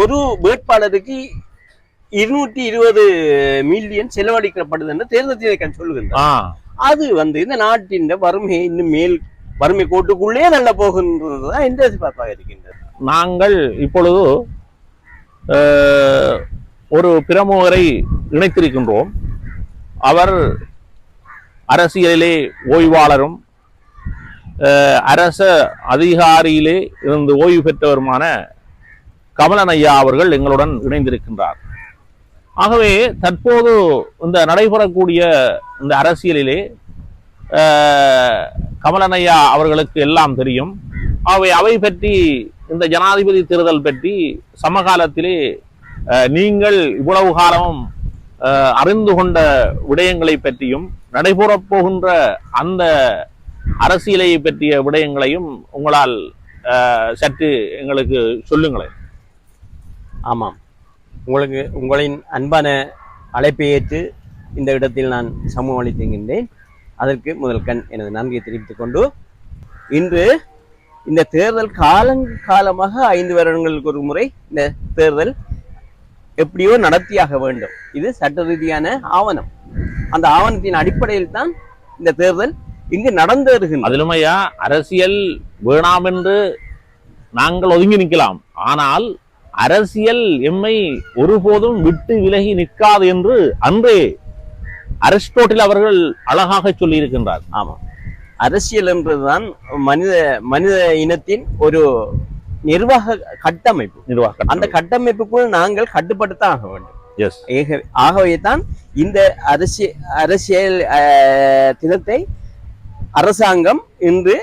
ஒரு வேட்பாளருக்கு இருநூற்றி இருபது மில்லியன் செலவழிக்கப்படுது என்று தேர்தல் திணைக்களம் சொல்லுகின்றார் அது வந்து இந்த நாட்டின் வறுமையை இன்னும் மேல் வறுமை கோட்டுக்குள்ளே நல்ல போகின்றதுதான் என்ற எதிர்பார்ப்பாக இருக்கின்றது. நாங்கள் இப்பொழுது ஒரு பிரமுகரை இணைத்திருக்கின்றோம். அவர் அரசியலிலே ஓய்வாளரும் அரச அதிகாரியிலே இருந்து ஓய்வு பெற்றவருமான கமலன் ஐயா அவர்கள் எங்களுடன் இணைந்திருக்கின்றார். ஆகவே தற்போது இந்த நடைபெறக்கூடிய இந்த அரசியலிலே அஹ், கமலன் ஐயா அவர்களுக்கு எல்லாம் தெரியும். அவை அவை பற்றி இந்த ஜனாதிபதி தேர்தல் பற்றி சமகாலத்திலே அஹ், நீங்கள் இவ்வளவு காலமும் அறிந்து கொண்ட விடயங்களை பற்றியும் நடைபெறப் போகின்ற அந்த அரசியலை பற்றிய விடயங்களையும் உங்களால் சற்று எங்களுக்கு சொல்லுங்களேன். ஆமாம். உங்களுக்கு உங்களின் அன்பான அழைப்பை ஏற்று இந்த இடத்தில் நான் சமூகம் அளித்திருக்கின்றேன். அதற்கு முதல் கண் எனது நன்றியை தெரிவித்துக் கொண்டு இன்று இந்த தேர்தல் காலங் காலமாக ஐந்து வருடங்களுக்கு ஒரு முறை இந்த தேர்தல் எப்படியோ நடத்தியாக வேண்டும். இது சட்ட ரீதியான ஆவணம். அந்த ஆவணத்தின் அடிப்படையில் தான் இந்த தேர்தல் இங்கு நடந்து வருகின்றது. அதிலுமையா அரசியல் வேணாம் என்று நாங்கள் ஒதுங்கி நிற்கலாம். ஆனால் அரசியல் எம்மை ஒருபோதும் விட்டு விலகி நிற்காது என்று அன்றே அரிஸ்டோட்டில் அவர்கள் அழகாக சொல்லி இருக்கின்றார் ஆமாம் அரசியல் என்பதுதான் மனித மனித இனத்தின் ஒரு நிர்வாக கட்டமைப்பு. நிர்வாகம் அந்த கட்டமைப்புக்குள் நாங்கள் கட்டுப்படுத்த ஆக வேண்டும். ஆகவே தான் இந்த அரசியல் அரசியல் தினத்தை அரசாங்கம் இன்று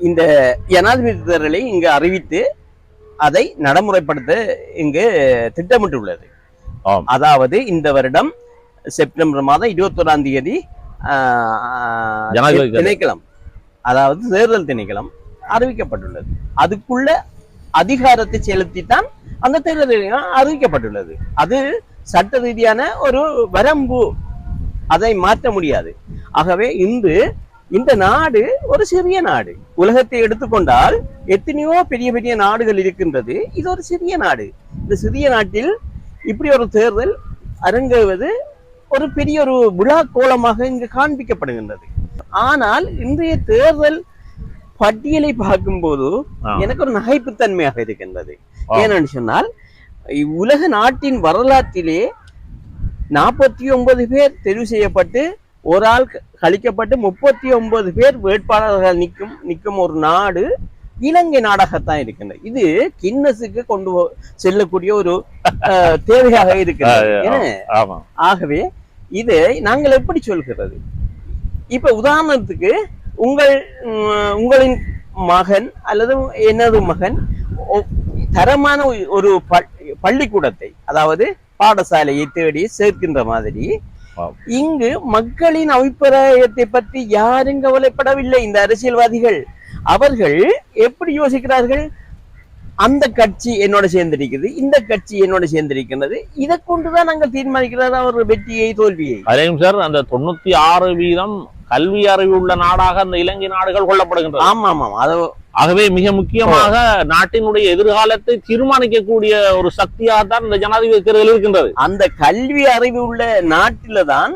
இந்த ஜனாதிபதி தேர்தலை இங்கு அறிவித்து அதை நடைமுறைப்படுத்த இங்கு திட்டமிட்டுள்ளது. அதாவது இந்த வருடம் செப்டம்பர் மாதம் இருபத்தொராம் தேதி. திணைக்களம் அதாவது தேர்தல் திணைக்களம் அறிவிக்கப்பட்டுள்ளது அதுக்குள்ள அதிகாரத்தை செலுத்தித்தான் அந்த தேர்தல் அறிவிக்கப்பட்டுள்ளது அது சட்ட ரீதியான ஒரு வரம்பு அதை மாற்ற முடியாது ஆகவே இன்று இந்த நாடு ஒரு சிறிய நாடு. உலகத்தை எடுத்துக்கொண்டால் எத்தனையோ பெரிய பெரிய நாடுகள் இருக்கின்றது. இது ஒரு சிறிய நாடு. இந்த சிறிய நாட்டில் இப்படி ஒரு தேர்தல் அரங்குவது ஒரு பெரிய ஒரு விழா கோலமாக இங்கு காண்பிக்கப்படுகின்றது. ஆனால் இன்றைய தேர்தல் பட்டியலை பார்க்கும்போது. எனக்கு ஒரு நகைப்புத்தன்மையாக இருக்கின்றது. ஏனென்று சொன்னால் உலக நாட்டின் வரலாற்றிலே நாற்பத்தி ஒன்பது பேர் தெரிவு செய்யப்பட்டு ஒரு ஆள் கழிக்கப்பட்டு முப்பத்தி ஒன்பது பேர் வேட்பாளர்கள் நிற்கும் நிற்கும் ஒரு நாடு இலங்கை நாடாகத்தான் இருக்கின்றது. இது கின்னஸுக்கு கொண்டு செல்லக்கூடிய ஒரு தேவையாக இருக்கிறது ஆகவே இதை நாங்கள் எப்படி சொல்கிறது? இப்ப உதாரணத்துக்கு உங்கள் உங்களின் மகன் அல்லது எனது மகன் தரமான ஒரு பள்ளிக்கூடத்தை அதாவது பாடசாலையை தேடி சேர்க்கின்ற மாதிரி. இங்கு மக்களின் அபிப்பிராயத்தை பற்றி யாரும் கவலைப்படவில்லை இந்த அரசியல்வாதிகள். அவர்கள் எப்படி யோசிக்கிறார்கள்? அந்த கட்சி என்னோட சேர்ந்திருக்குது இந்த கட்சி என்னோட சேர்ந்திருக்கின்றது இதை கொண்டுதான் நாங்கள் தீர்மானிக்கிறது அவர் வெற்றியை தோல்வியை. அதையும் சார் அந்த தொண்ணூத்தி ஆறு வீதம் கல்வி அறிவு உள்ள நாடாக அந்த இலங்கை நாடுகள் கொள்ளப்படுகின்றது. ஆமா ஆமாம். அது ஆகவே மிக முக்கியமாக நாட்டினுடைய எதிர்காலத்தை தீர்மானிக்கக்கூடிய ஒரு சக்தியாகத்தான் இந்த ஜனாதிபதி தேர்தல் இருக்கின்றது. அந்த கல்வி அறிவு உள்ள நாட்டில தான்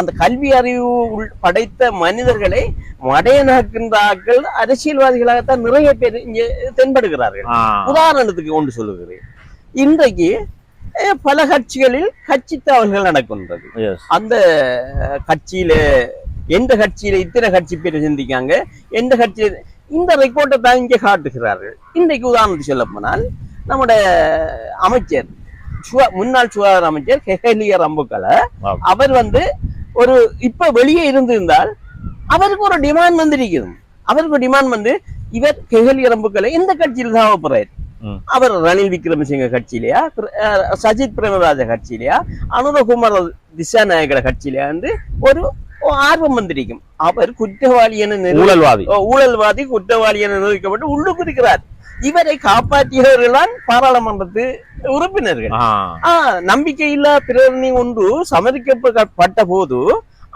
அந்த கல்வி அறிவு படைத்த மனிதர்களை மடையனாக்கின்றார்கள். அரசியல்வாதிகளாகத்தான் நிறைய பேர் இங்கே தென்படுகிறார்கள். உதாரணத்துக்கு கொண்டு சொல்லுகிறேன். இன்றைக்கு பல கட்சிகளில் கட்சி தாவல்கள் நடக்கின்றது. அந்த கட்சியில எந்த கட்சியில இத்தனை கட்சி பேர் சிந்திக்காங்க எந்த கட்சி இந்த ரெக்கார்டை தான் இங்கே காட்டுகிறார்கள். இன்றைக்கு உதாரணத்துக்கு சொல்ல போனால் நம்முடைய அமைச்சர் முன்னாள் சுகாதார அமைச்சர் ஹெஹலிய ரம்புக்கல. அவர் வந்து ஒரு இப்ப வெளியே இருந்திருந்தால் அவருக்கு ஒரு டிமாண்ட் வந்திருக்குது அவருக்கு டிமாண்ட் வந்து இவர் ஹெஹலிய ரம்புக்கல எந்த கட்சியில் தான் போறாரு. அவர் ரணில் விக்ரமசிங்க கட்சியிலையா சஜித் பிரேமராஜ கட்சியிலையா அனுரகுமார் திசாநாயகர கட்சியிலையா வந்து ஒரு வந்திருக்கும் அவர் குற்றவாளி என ஊழல்வாதி ஓ, ஊழல்வாதி குற்றவாளி என நிரூபிக்கப்பட்டு உள்ளுக்கு இருக்கிறார் இவரை காப்பாற்றியவர்கள் தான் பாராளுமன்றத்து உறுப்பினர்கள் ஆ, ஆ, நம்பிக்கையில்லா பிரேரணை ஒன்று சமர்ப்பிக்கப்பட்ட போது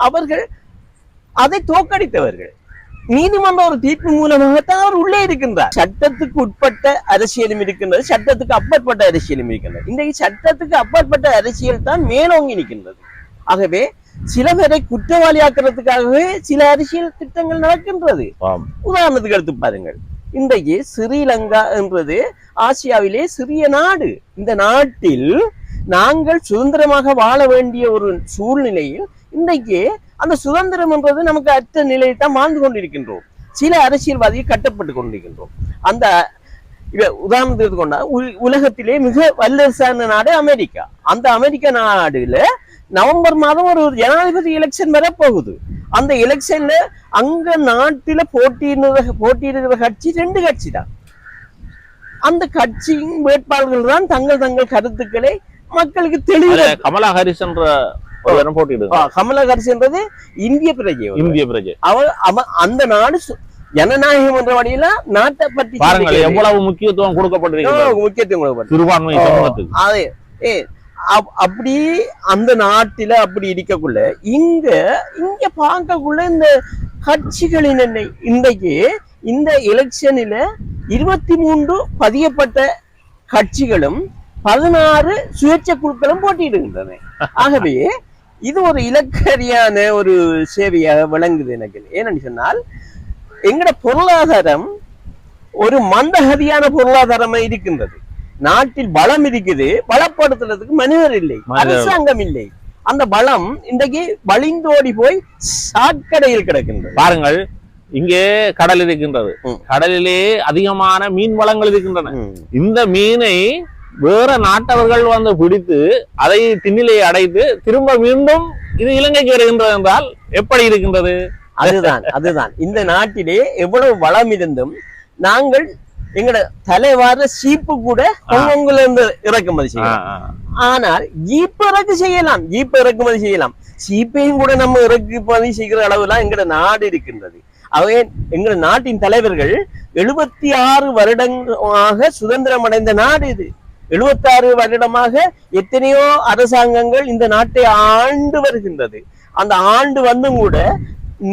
அவர்கள் அதை தோற்கடித்தவர்கள் நீதிமன்ற ஒரு தீர்ப்பு மூலமாகத்தான் அவர் உள்ளே இருக்கின்றார் சட்டத்துக்கு உட்பட்ட அரசியலும் இருக்கின்றது சட்டத்துக்கு அப்பாற்பட்ட அரசியலும் இருக்கின்றது இன்றைக்கு சட்டத்துக்கு அப்பாற்பட்ட அரசியல் தான் மேலோங்கி நிற்கின்றது ஆகவே சில பேரை குற்றவாளியாக்குறதுக்காகவே சில அரசியல் திட்டங்கள் நடக்கின்றது. உதாரணத்துக்கு எடுத்து பாருங்கள். இன்றைக்கு ஸ்ரீலங்கா என்றது ஆசியாவிலே சிறிய நாடு. இந்த நாட்டில் நாங்கள் சுதந்திரமாக வாழ வேண்டிய ஒரு சூழ்நிலையில் இன்றைக்கு அந்த சுதந்திரம் என்றது நமக்கு அற்ற நிலையில் தான் வாழ்ந்து கொண்டிருக்கின்றோம். சில அரசியல்வாதிகள் கட்டப்பட்டு கொண்டிருக்கின்றோம். அந்த இவ உதாரணத்துக்கு எடுத்துக்கொண்டா உல்- உலகத்திலே மிக வல்லரசான நாடு அமெரிக்கா. அந்த அமெரிக்க நாடுல நவம்பர் மாதம் ஒரு ஜனாதிபதி எலெக்ஷன் வர போகுது அந்த எலெக்ஷன்ல அங்க நாட்டில போட்டியிடுற போட்டியிடுகிற கட்சி ரெண்டு கட்சி தான். அந்த கட்சியின் வேட்பாளர்கள் தான் தங்கள் தங்கள் கருத்துக்களை மக்களுக்கு தெளிவு கமலா ஹாரிஸ் ஒருவரும் போட்டியிடுங்க கமலஹாரிஸ்ன்றது இந்திய பிரஜை. இந்திய பிரஜை. அவர் அவ- அந்த நாடு ஜனநாயகம் என்ற வழியில நாட்டை பற்றி பாருங்கள். எவ்வளவு முக்கியத்துவம் கொடுக்கப்பட்டிருக்கிறது எவ்வளவு முக்கியத்துவம் கொடுக்கப்பட்டது. சிறுபான்மை சமூகத்துக்கு அது ஏ அப்- அப்படி அந்த நாட்டில அப்படி இருக்கக்குள்ள இங்க இங்க பார்க்கக்குள்ள இந்த கட்சிகளின் என்ன இன்றைக்கு இந்த எலெக்ஷனில இருபத்தி மூன்று பதியப்பட்ட கட்சிகளும் பதினாறு சுயேட்சை குழுக்களும் போட்டியிடுகின்றன ஆகவே இது ஒரு இலக்கரியான ஒரு சேவையாக விளங்குது எனக்கு ஏனென்று சொன்னால் எங்கட பொருளாதாரம் ஒரு மந்தகதியான பொருளாதாரமா இருக்கின்றது நாட்டில் பலம் இருக்குது பலப்படுத்துறதுக்கு மனிதர் இல்லை. அரசாங்கம் இல்லை அந்த பலம் இன்றைக்கு வழிந்தோடி போய் சாக்கடையில் கிடக்கின்றது பாருங்கள் இங்கே கடல் இருக்கின்றது. கடலிலே அதிகமான மீன் வளங்கள் இருக்கின்றன. இந்த மீனை வேற நாட்டவர்கள் வந்து பிடித்து அதை திண்ணிலே அடைத்து திரும்ப மீண்டும் இது இலங்கைக்கு வருகின்றது என்றால் எப்படி இருக்கின்றது அதுதான் அதுதான். இந்த நாட்டிலே எவ்வளவு வளம் இருந்தும் நாங்கள் எங்கட தலைவார சீப்பு கூட ஹாங்காங்ல இருந்து இறக்குமதி செய்யலாம். ஆனால் ஜீப் இறக்கு செய்யலாம் ஜீப் இறக்குமதி செய்யலாம். சீப்பையும் கூட நம்ம இறக்குமதி செய்கிற அளவுலாம் எங்கட நாடு இருக்கின்றது. அவை எங்க நாட்டின் தலைவர்கள் எழுபத்தி ஆறு வருடமாக சுதந்திரம் அடைந்த நாடு இது. எழுபத்தாறு வருடமாக எத்தனையோ அரசாங்கங்கள் இந்த நாட்டை ஆண்டு வருகின்றது. அந்த ஆண்டு வந்தும் கூட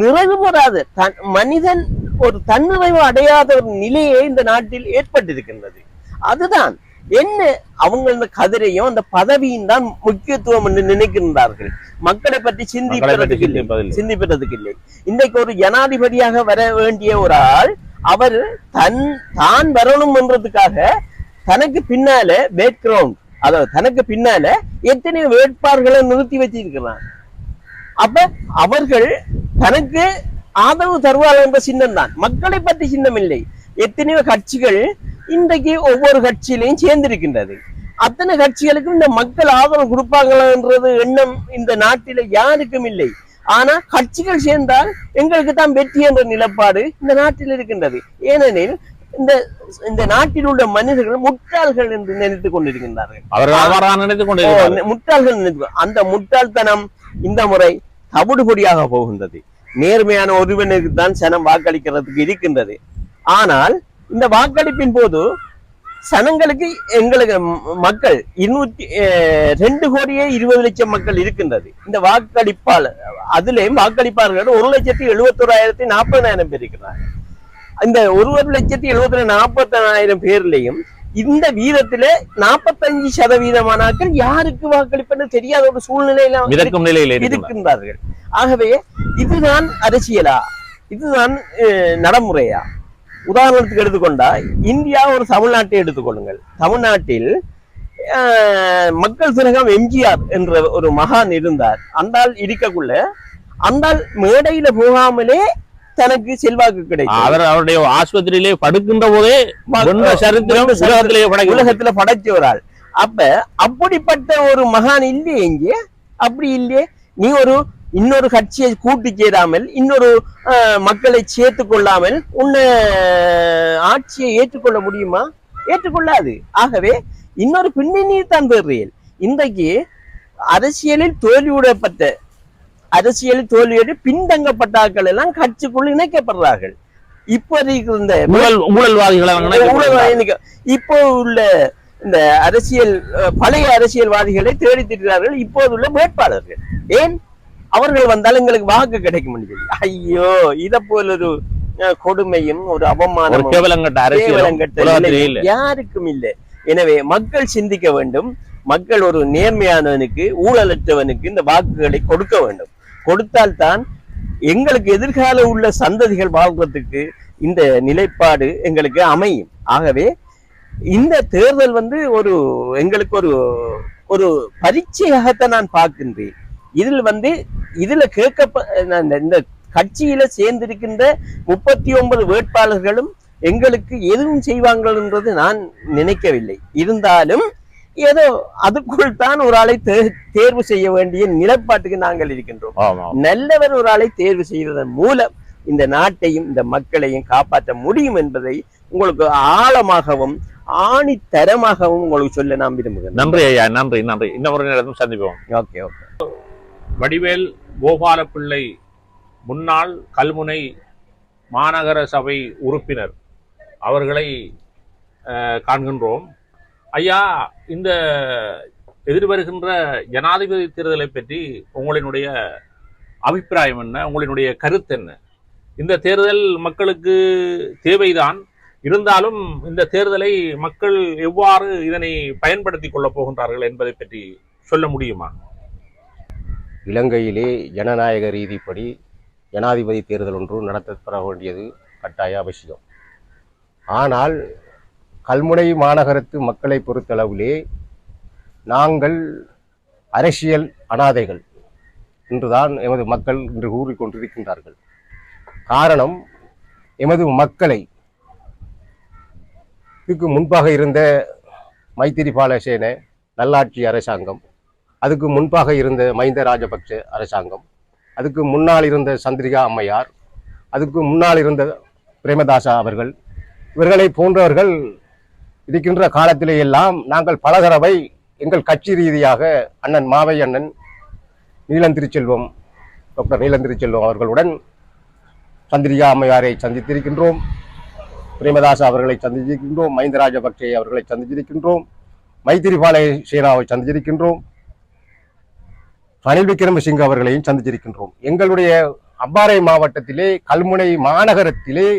நிறைவு பெறாத தன் மனிதன் ஒரு தன்னிறைவு அடையாத ஒரு நிலையே இந்த நாட்டில் ஏற்பட்டிருக்கின்றது. அதுதான் என்ன அவங்க இந்த கதிரையும் அந்த பதவியும் தான் முக்கியத்துவம் என்று நினைக்கின்றார்கள். மக்களை பற்றி சிந்திப்பதற்கு இல்லை. சிந்திப்பதற்கு இல்லை. இன்றைக்கு ஒரு ஜனாதிபதியாக வர வேண்டிய ஒரு ஆள் அவர் தன் தான் வரணும் என்றதுக்காக தனக்கு பின்னால பேக்ரவுண்ட் அதாவது தனக்கு பின்னால எத்தனை வேட்பாளர்களை நிறுத்தி வச்சிருக்கிறான் அப்ப அவர்கள் தனக்கு ஆதரவு தருவார்கள் என்ற சின்னம் தான் மக்களை பற்றி சின்னம் இல்லை எத்தனையோ கட்சிகள் இன்றைக்கு ஒவ்வொரு கட்சியிலையும் சேர்ந்திருக்கின்றது. அத்தனை கட்சிகளுக்கும் இந்த மக்கள் ஆதரவு கொடுப்பாங்களான்றது எண்ணம் இந்த நாட்டில யாருக்கும் இல்லை. ஆனா கட்சிகள் சேர்ந்தால் எங்களுக்கு தான் வெற்றி என்ற நிலப்பாடு இந்த நாட்டில் இருக்கின்றது. ஏனெனில் இந்த இந்த நாட்டில் உள்ள மனிதர்கள் முட்டாள்கள் என்று நினைத்துக் கொண்டிருக்கின்றார்கள். முட்டாள்கள் நினைத்து- அந்த முட்டாள்தனம் இந்த முறை தவிடுபொடியாக போகின்றது. நேர்மையான ஒருவனுக்கு தான் சனம் வாக்களிக்கிறதுக்கு இருக்கின்றது. ஆனால் இந்த வாக்களிப்பின் போது சனங்களுக்கு எங்களுக்கு மக்கள் இருநூத்தி அஹ், ரெண்டு கோடியே இருபது லட்சம் மக்கள் இருக்கின்றது. இந்த வாக்களிப்பாளர் அதுலேயும் வாக்களிப்பாளர்கள் ஒரு லட்சத்தி எழுபத்தோராயிரத்தி நாற்பதாயிரம் பேர் இருக்கிறார்கள். இந்த ஒரு ஒரு லட்சத்தி எழுபத்தி நாற்பத்தனாயிரம் பேர்லயும் இந்த வீதத்துல நாற்பத்தஞ்சு சதவீதமானாக்கள் யாருக்கு வாக்களிப்பது தெரியாத ஒரு சூழ்நிலையில மிதக்கும் நிலையில் இருக்கின்றார்கள். ஆகவே இதுதான் அரசியலா? இதுதான் நடைமுறையா? உதாரணத்துக்கு எடுத்துக்கொண்டா இந்தியா ஒரு தமிழ்நாட்டை எடுத்துக்கொள்ளுங்கள். தமிழ்நாட்டில் மக்கள் திலகம் எம்ஜிஆர் என்ற ஒரு மகான் இருந்தார். அந்தால் இருக்கக்குள்ள அந்தால் மேடையில போகாமலே தனக்கு செல்வாக்கு கிடைக்கும். அவர் அவருடைய ஆஸ்பத்திரியிலே படுக்கின்ற போதே சரித்திரம் உலகத்திலே உலகத்துல படைச்ச ஒரு ஆள். அப்ப அப்படிப்பட்ட ஒரு மகான் இல்லையே இங்கே? அப்படி இல்லையே? நீ ஒரு இன்னொரு கட்சியை கூட்டி சேராமல் இன்னொரு மக்களை சேர்த்து கொள்ளாமல் உன்னை ஆட்சியை ஏற்றுக்கொள்ள முடியுமா? ஏற்றுக்கொள்ளாது. ஆகவே இன்னொரு பின்னணியில் தான் பெறுறீர்கள் இன்றைக்கு அரசியலில் தோல்வியுடப்பட்ட அரசியலில் தோல்வியோடு பின்தங்கப்பட்ட ஆட்கள் எல்லாம் கட்சிக்குள் இணைக்கப்படுறார்கள் இப்போ ஊழல் ஊழல்வாதிகளை இப்போ உள்ள இந்த அரசியல் பழைய அரசியல்வாதிகளை தேடி திரிகிறார்கள். இப்போது உள்ள வேட்பாளர்கள். ஏன்? அவர்கள் வந்தால் எங்களுக்கு வாக்கு கிடைக்க முடியல ஐயோ இத போல ஒரு கொடுமையும் ஒரு அரசியல் இல்ல. யாருக்கும் இல்லை. எனவே மக்கள் சிந்திக்க வேண்டும். மக்கள் ஒரு நேர்மையானவனுக்கு ஊழலற்றவனுக்கு இந்த வாக்குகளை கொடுக்க வேண்டும். கொடுத்தால்தான் எங்களுக்கு எதிர்கால உள்ள சந்ததிகள் வாழ்வதற்கு இந்த நிலைப்பாடு எங்களுக்கு அமையும். ஆகவே இந்த தேர்தல் வந்து ஒரு எங்களுக்கு ஒரு ஒரு பரீட்சையாகத்தான் நான் பார்க்கின்றேன். இதில் வந்து இதுல கேட்க இந்த கட்சியில சேர்ந்திருக்கின்ற முப்பத்தி ஒன்பது வேட்பாளர்களும் எங்களுக்கு எதுவும் செய்வார்கள் நான் நினைக்கவில்லை. இருந்தாலும் ஏதோ அதுக்குள் தான் ஒரு ஆளை தேர்வு செய்ய வேண்டிய நிலைப்பாட்டுக்கு நாங்கள் இருக்கின்றோம். நல்லவர் ஒரு ஆளை தேர்வு செய்வதன் மூலம் இந்த நாட்டையும் இந்த மக்களையும் காப்பாற்ற முடியும் என்பதை உங்களுக்கு ஆழமாகவும் ஆணித்தரமாகவும் உங்களுக்கு சொல்ல நான் விரும்புகிறேன் நன்றி ஐயா நன்றி நன்றி. இன்னொரு நேரத்தும் சந்திப்போம். Okay okay. வடிவேல் கோபாலப்பிள்ளை முன்னாள் கல்முனை மாநகர சபை உறுப்பினர். அவர்களை அஹ், காண்கின்றோம். ஐயா இந்த எதிர்வருகின்ற ஜனாதிபதி தேர்தலை பற்றி உங்களினுடைய அபிப்பிராயம் என்ன? உங்களினுடைய கருத்து என்ன? இந்த தேர்தல் மக்களுக்கு தேவைதான். இருந்தாலும் இந்த தேர்தலை மக்கள் எவ்வாறு இதனை பயன்படுத்தி கொள்ளப் போகின்றார்கள் என்பதை பற்றி சொல்ல முடியுமா? இலங்கையிலே ஜனநாயக ரீதிப்படி ஜனாதிபதி தேர்தல் ஒன்று நடத்தப்பட வேண்டியது கட்டாய அவசியம். ஆனால் கல்முனை மாநகரத்து மக்களை பொறுத்தளவிலே நாங்கள் அரசியல் அனாதைகள் என்றுதான் எமது மக்கள் இன்று கூறிக்கொண்டிருக்கின்றார்கள் காரணம் எமது மக்களை இதுக்கு முன்பாக இருந்த மைத்திரிபால சேன நல்லாட்சி அரசாங்கம் அதுக்கு முன்பாக இருந்த மஹிந்த ராஜபக்ஷ அரசாங்கம் அதுக்கு முன்னால் இருந்த சந்திரிகா அம்மையார் அதுக்கு முன்னால் இருந்த பிரேமதாசா அவர்கள் இவர்களை போன்றவர்கள் இருக்கின்ற காலத்திலே எல்லாம் நாங்கள் பல தடவை எங்கள் கட்சி ரீதியாக அண்ணன் மாவை அண்ணன் நீலந்திருச்செல்வம் டாக்டர் நீலந்திருச்செல்வம் அவர்களுடன் சந்திரிகா அம்மையாரை சந்தித்திருக்கின்றோம் பிரேமதாஸ் அவர்களை சந்தித்திருக்கின்றோம் மஹிந்த ராஜபக்சே அவர்களை சந்தித்திருக்கின்றோம் மைத்திரிபால சேனாவை சந்தித்திருக்கின்றோம் ரணில் விக்ரமசிங்க அவர்களையும் சந்திச்சிருக்கின்றோம் எங்களுடைய அம்பாறை மாவட்டத்திலே கல்முனை மாநகரத்திலே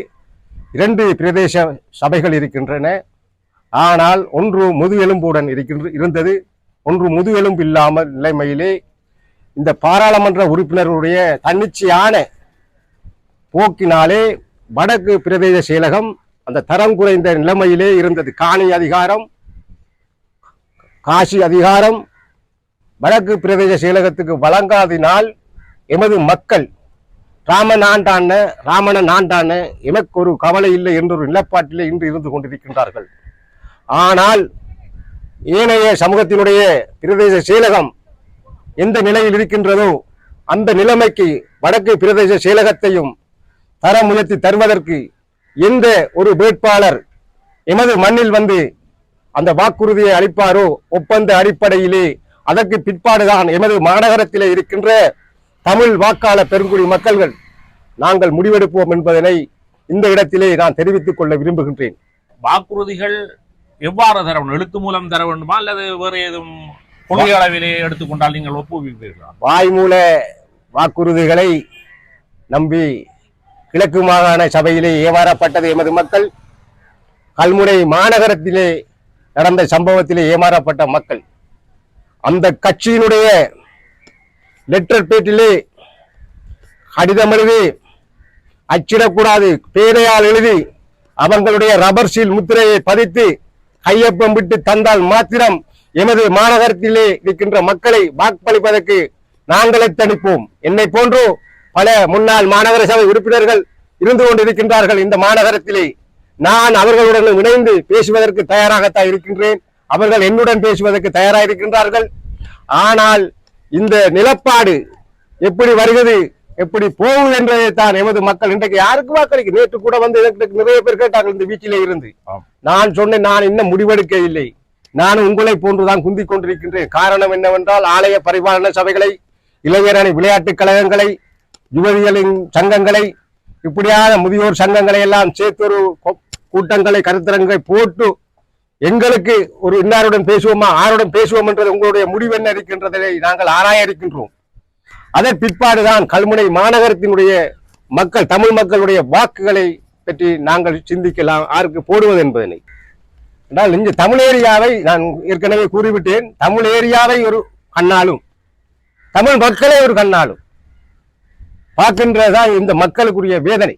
இரண்டு பிரதேச சபைகள் இருக்கின்றன. ஆனால் ஒன்று முதுகெலும்புடன் இருக்கின்ற இருந்தது ஒன்று முதுகெலும்பு இல்லாமல் நிலைமையிலே இந்த பாராளுமன்ற உறுப்பினர்களுடைய தன்னிச்சையான போக்கினாலே வடக்கு பிரதேச செயலகம் அந்த தரம் குறைந்த நிலைமையிலே இருந்தது. காணி அதிகாரம் காசி அதிகாரம் வடக்கு பிரதேச செயலகத்துக்கு வழங்காதினால் எமது மக்கள் ராமன் ஆண்டான ராமணன் ஆண்டான எனக்கு ஒரு கவலை இல்லை என்ற ஒரு நிலப்பாட்டிலே இன்று இருந்து கொண்டிருக்கின்றார்கள். ஆனால் ஏனைய சமூகத்தினுடைய பிரதேச செயலகம் எந்த நிலையில் இருக்கின்றதோ அந்த நிலைமைக்கு வடக்கு பிரதேச செயலகத்தையும் தரம் உயர்த்தி தருவதற்கு எந்த ஒரு வேட்பாளர் எமது மண்ணில் வந்து அந்த வாக்குறுதியை அளிப்பாரோ ஒப்பந்த அடிப்படையிலே அதற்கு பிற்பாடுதான் எமது மாநகரத்திலே இருக்கின்ற தமிழ் வாக்காளர் பெருங்குடி மக்கள்கள் நாங்கள் முடிவெடுப்போம் என்பதனை இந்த இடத்திலே நான் தெரிவித்துக் கொள்ள விரும்புகின்றேன். வாக்குறுதிகள் எவ்வாறு தர வேண்டும்? எழுத்து மூலம் தர வேண்டுமா? அல்லது வேறு ஏதும் கொள்கை அளவிலே எடுத்துக்கொண்டால் நீங்கள் ஒப்புவிப்பீர்களா? வாய்மூல வாக்குறுதிகளை நம்பி கிழக்கு மாகாண சபையிலே ஏமாறப்பட்டது எமது மக்கள் கல்முனை மாநகரத்திலே நடந்த சம்பவத்திலே ஏமாறப்பட்ட மக்கள். அந்த கட்சியினுடைய லெட்டர் பேட்டிலே கடிதம் எழுதி அச்சிடக்கூடாது பேரையால் எழுதி அவங்களுடைய ரப்பர் சீல் முத்திரையை பதித்து கையொப்பம் விட்டு தந்தால் மாத்திரம் எமது மாநகரத்திலே இருக்கின்ற மக்களை வாக்களிப்பதற்கு நாங்களே தணிப்போம். என்னை போன்றோ பல முன்னாள் மாநகர சபை உறுப்பினர்கள் இருந்து கொண்டிருக்கின்றார்கள் இந்த மாநகரத்திலே. நான் அவர்களுடன் இணைந்து பேசுவதற்கு தயாராகத்தான் இருக்கின்றேன். அவர்கள் என்னுடன் பேசுவதற்கு தயாராக இருக்கின்றார்கள். ஆனால் இந்த நிலப்பாடு எப்படி வருகிறது? எப்படி போகும் என்பதை தான் எமது மக்கள் இன்றைக்கு யாருக்கு வாக்களிக்க? நேற்று கூட வந்து எனக்கு நிறைய பேர் கேட்டார்கள் இந்த வீட்டிலே இருந்து. நான் சொன்னேன் நான் இன்னும் முடிவெடுக்க இல்லை. நான் உங்களை போன்றுதான் குந்திக் கொண்டிருக்கின்றேன். காரணம் என்னவென்றால் ஆலய பரிபாலன சபைகளை இளைஞரணி விளையாட்டுக் கழகங்களை யுவதிகளின் சங்கங்களை இப்படியான முதியோர் சங்கங்களை எல்லாம் சேர்த்து ஒரு கூட்டங்களை கருத்தரங்கை போட்டு எங்களுக்கு ஒரு இன்னாருடன் பேசுவோமா ஆருடன் பேசுவோம் என்றது உங்களுடைய முடிவு என்ன இருக்கின்றதை நாங்கள் ஆராய இருக்கின்றோம். அதன் பிற்பாடுதான் கல்முனை மாநகரத்தினுடைய மக்கள் தமிழ் மக்களுடைய வாக்குகளை பற்றி நாங்கள் சிந்திக்கலாம் யாருக்கு போடுவது என்பதனை. என்றால் இந்த தமிழ் ஏரியாவை நான் ஏற்கனவே கூறிவிட்டேன். தமிழ் ஏரியாவை ஒரு கண்ணாலும் தமிழ் மக்களை ஒரு கண்ணாலும் பார்க்கின்றதுதான் இந்த மக்களுக்குரிய வேதனை.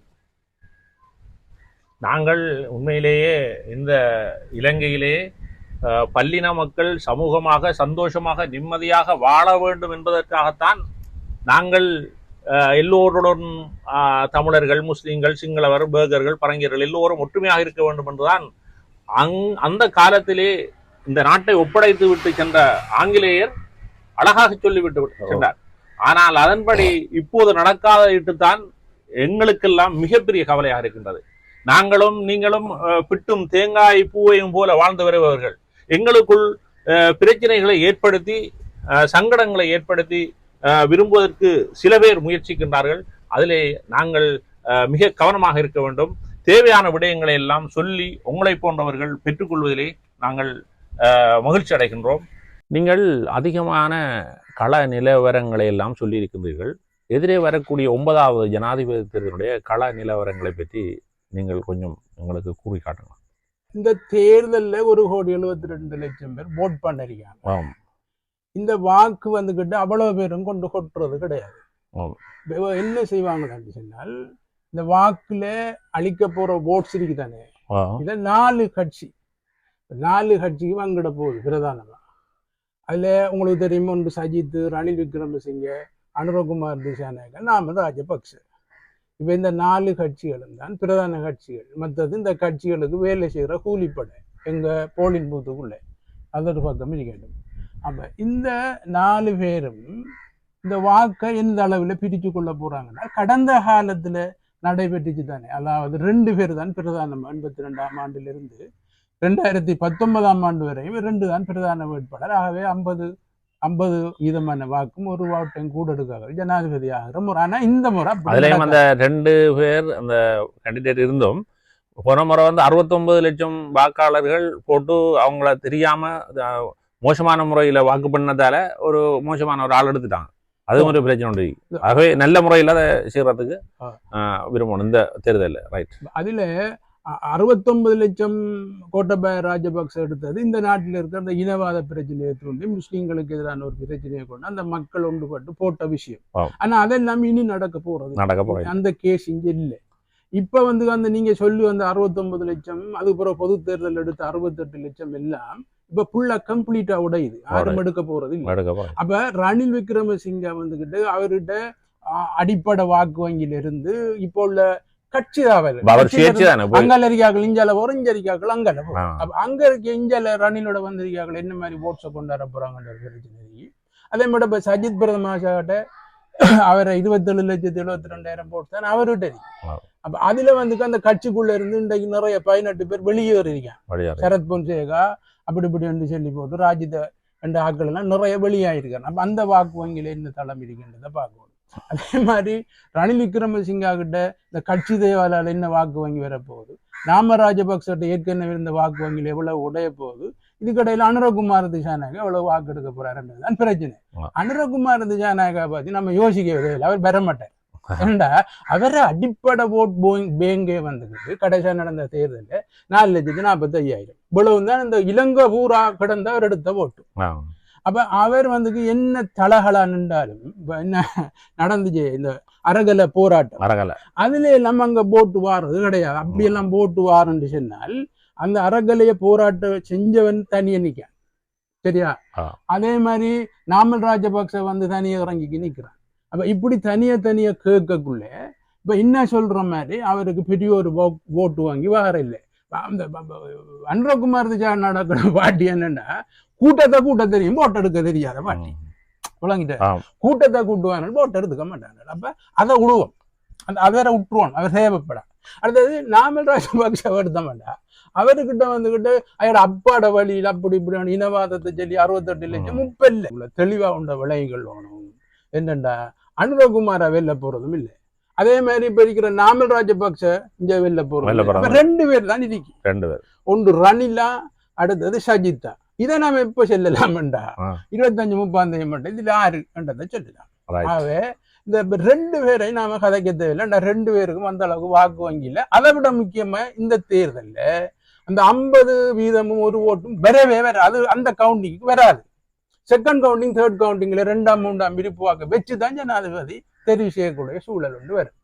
நாங்கள் உண்மையிலேயே இந்த இலங்கையிலே பல்லின மக்கள் சமூகமாக சந்தோஷமாக நிம்மதியாக வாழ வேண்டும் என்பதற்காகத்தான் நாங்கள் அஹ், எல்லோருடன் தமிழர்கள் முஸ்லிம்கள் சிங்களவர் பேகர்கள் பரங்கியர்கள் எல்லோரும் ஒற்றுமையாக இருக்க வேண்டும் என்றுதான் அங் அந்த காலத்திலே இந்த நாட்டை ஒப்படைத்து விட்டு சென்ற ஆங்கிலேயர் அழகாக சொல்லிவிட்டு விட்டு சென்றார். ஆனால் அதன்படி இப்போது நடக்காததான் எங்களுக்கெல்லாம் மிகப்பெரிய கவலையாக இருக்கின்றது. நாங்களும் நீங்களும் பிட்டும் தேங்காய் பூவையும் போல வாழ்ந்து வருபவர்கள். எங்களுக்குள் அஹ், பிரச்சனைகளை ஏற்படுத்தி சங்கடங்களை ஏற்படுத்தி விரும்புவதற்கு சில பேர் முயற்சிக்கின்றார்கள். அதிலே நாங்கள் மிக கவனமாக இருக்க வேண்டும். தேவையான விடயங்களை எல்லாம் சொல்லி உங்களை போன்றவர்கள் பெற்றுக்கொள்வதிலே நாங்கள் மகிழ்ச்சி அடைகின்றோம். நீங்கள் அதிகமான கள நிலவரங்களை எல்லாம் சொல்லியிருக்கின்றீர்கள். எதிரே வரக்கூடிய ஒன்பதாவது ஜனாதிபதி தேர்தலுடைய கள நிலவரங்களை பற்றி நீங்கள் கொஞ்சம் எங்களுக்கு கூறி காட்டலாம் இந்த தேர்தல்ல ஒரு கோடி எழுபத்தி ரெண்டு லட்சம் பேர் ஓட் பண்ணிருக்காங்க இந்த வாக்கு வந்துகிட்டு அவ்வளவு பேரும் கொண்டு கொட்டுறது கிடையாது. என்ன செய்வாங்கன்னு சொன்னால் இந்த வாக்குல அளிக்க போற ஓட்ஸ் இருக்கு தானே? இதை நாலு கட்சி நாலு கட்சிக்கு பங்கிட போகுது பிரதானமா. அதுல உங்களுக்கு தெரியும் ஒன்று சஜித் ரணில் விக்ரமசிங்க அனுரகுமார் திசாநாயகன் நாம ராஜபக்ச இப்ப இந்த நாலு கட்சிகளும் தான் பிரதான கட்சிகள். மற்றது இந்த கட்சிகளுக்கு வேலை செய்கிற கூலிப்படை எங்க போலிங் பூத்துக்குள்ள. அது ஒரு பக்கம் இருக்கட்டும். அப்ப இந்த நாலு பேரும் இந்த வாக்கை எந்த அளவில் பிரித்து கொள்ள போறாங்கன்னா கடந்த காலத்துல நடைபெற்றுச்சு தானே. அதாவது ரெண்டு பேர் தான் பிரதானம் எண்பத்தி ரெண்டாம் ஆண்டிலிருந்து ரெண்டாயிரத்தி பத்தொன்பதாம் ஆண்டு வரையும் ரெண்டு தான் பிரதான வேட்பாளர். ஆகவே ஐம்பது ஐம்பது வீதமான வாக்கும் ஒரு வாட்டையும் கூட எடுக்காக ஜனாதிபதி ஆகிற முறை ஆனா இந்த முறை அதுலயும் அந்த. ரெண்டு பேர் அந்த கேண்டிடேட் இருந்தும் போன முறை வந்து 69 லட்சம் வாக்காளர்கள் போட்டு அவங்கள தெரியாம அஹ், மோசமான முறையில வாக்கு பண்ணதால ஒரு மோசமான ஒரு ஆள் எடுத்துட்டாங்க. அதுவும் ஒரு பிரச்சனை உண்டு. ஆகவே நல்ல முறையில் அதை. அஹ், விரும்பணும். இந்த தேர்தலில். ரைட் அதுல அறுபத்தொன்பது லட்சம் கோட்டபாய ராஜபக்ச எடுத்தது. இந்த நாட்டில் இருக்கிற அந்த இனவாத பிரச்சனையை தூண்டி முஸ்லீம்களுக்கு எதிரான ஒரு பிரச்சனையை கொண்டு அந்த மக்கள் ஒன்றுபட்டு போட்ட விஷயம். ஆம். ஆனா அதெல்லாம் இனி நடக்க போறது. நடக்க போறது. அந்த கேஸ் இங்க இல்லை. இப்ப வந்து அந்த நீங்க சொல்லி வந்த அறுபத்தொன்பது லட்சம் அதுக்கு பிறகு பொது தேர்தல் எடுத்த அறுபத்தெட்டு லட்சம் எல்லாம் இப்ப ஃபுல்லா கம்ப்ளீட்டா உடையுது. யாரும் எடுக்க போறது அப்ப ரணில் விக்ரமசிங்க வந்துகிட்டு அவர்கிட்ட அடிப்படை வாக்கு வங்கியில இருந்து இப்போ உள்ள கட்சி தாவல் அவர் சுயேட்சை தானே போய் அங்கல இருக்காக்கள் இஞ்சால இருக்காக்கள் அங்கல அங்க இருக்க இஞ்சால ரணிலோட வந்திருக்காக்கள் என்ன மாதிரி ஓட்ஸை கொண்டாட போறாங்கன்ற ஒரு பிரச்சனை இருக்கு. அதே மாதிரி இப்ப சஜித் பிரதமாசாட்ட அவரை இருபத்தேழு லட்சத்தி எழுபத்தி ரெண்டாயிரம் போட்டு தான் அவர்கிட்ட. அப்ப அதுல வந்துட்டு அந்த கட்சிக்குள்ள இருந்து இன்றைக்கு நிறைய பதினெட்டு பேர் வெளியேறி இருக்காங்க வழியாரு. சரத் பொன்சேகா அப்படி இப்படி என்று சொல்லி போட்டு ராஜித ரெண்டு ஆட்கள் எல்லாம் நிறைய வெளியாயிருக்காங்க. அப்ப அந்த வாக்கு வங்கியில என்ன தளம் இருக்கின்றதை பார்க்கணும். அதே மாதிரி ரணில் விக்ரமசிங்கா கிட்ட இந்த கட்சி தேவாலால என்ன வாக்கு வங்கி வரப்போகுது? நாம ராஜபக்சட்ட ஏற்கனவே இருந்த வாக்கு வங்கியில எவ்வளவு உடைய போகுது? இதுக்கடையில அனுரகுமார் திசாநாயகா எவ்வளவு வாக்கு எடுக்க போறாருன்றதுதான் பிரச்சனை. ஆ. அனுரகுமார் திசாநாயகா பத்தி நம்ம யோசிக்கவே இல்லை. அவர் பெற மாட்டார் ஏன்டா அவரை அடிப்படை ஓட் பேங்கே வந்துக்கிட்டு கடைசியா நடந்த தேர்தலில் நாலு லட்சத்தி நாற்பத்தி ஐயாயிரம். இவ்வளவு தான் இந்த இலங்கை பூரா கிடந்த அவர் எடுத்த ஓட்டு. அப்ப அவர் வந்து என்ன தலகளா நின்றாலும் என்ன நடந்துச்சு இந்த அரகல போராட்டம்? மரகலை அதுல எல்லாம் அங்க போட்டு வாரது கிடையாது. அப்படியெல்லாம் போட்டு வாரன்னு சொன்னால் அந்த அறகலைய போராட்டம் செஞ்சவன் தனியா நிக்கான் சரியா. அதே மாதிரி நாமல் ராஜபக்ச வந்து தனியா இறங்கிக்கு நிக்கிறான். அப்ப இப்படி தனியா தனியா கேட்கக்குள்ள இப்ப என்ன சொல்ற மாதிரி அவருக்கு பெரிய ஒரு ஓட்டு வாங்கி வார இல்லை. அந்த அன்றகுமார் திஜா நடக்கிற பாட்டி என்னன்னா கூட்டத்தை கூட்ட தெரியும் ஓட்டு எடுக்க தெரியாத பாட்டி. விளங்கிட்ட. கூட்டத்தை கூட்டுவாங்க போட்டு எடுத்துக்க மாட்டாங்க அப்ப அதை விடுவோம் அந்த அவரை விட்டுருவான் அவர் தேவைப்பட அடுத்தது நாமல் ராஜபக்ச எடுத்த மாட்டா அவர்கிட்ட வந்துகிட்டு அவரோட அப்பாட வழியில் அப்படி இப்படி இனவாதத்தை சொல்லி அறுபத்தெட்டு லட்சம் முப்பல்ல உள்ள தெளிவா உண்ட விலைகள் வேணும். என்னண்டா? அனுரகுமாரா வெளில போறதும் இல்லை. அதே மாதிரி இப்ப இருக்கிற நாமல் ராஜபக்ச இந்த வெளில போறோம் ரெண்டு பேர் தான் இதுக்கு ரெண்டு பேர். ஒன்று ரணிலா அடுத்தது சஜிதா இதை நாம இப்ப செல்லலாம்டா இருபத்தஞ்சு முப்பாம் மட்டும். இதுல ஆறு என்றதை சொல்லலாம் ஆகவே இந்த ரெண்டு பேரை நாம கதைக்க தேவையில்லை ரெண்டு பேருக்கும் அந்த அளவுக்கு வாக்கு வங்கியில அதை விட முக்கியமா இந்த தேர்தல்ல அந்த ஐம்பது வீதமும் ஒரு ஓட்டும் வரவே வராது. அந்த கவுண்டிங்க்கு வராது. செகண்ட் கவுண்டிங் தேர்ட் கவுண்டிங்ல ரெண்டாம் மூன்றாம் விரிப்புவாக்க வச்சு தான் ஜனாதிபதி தெரிவு செய்யக்கூடிய சூழல் ஒன்று வரும்.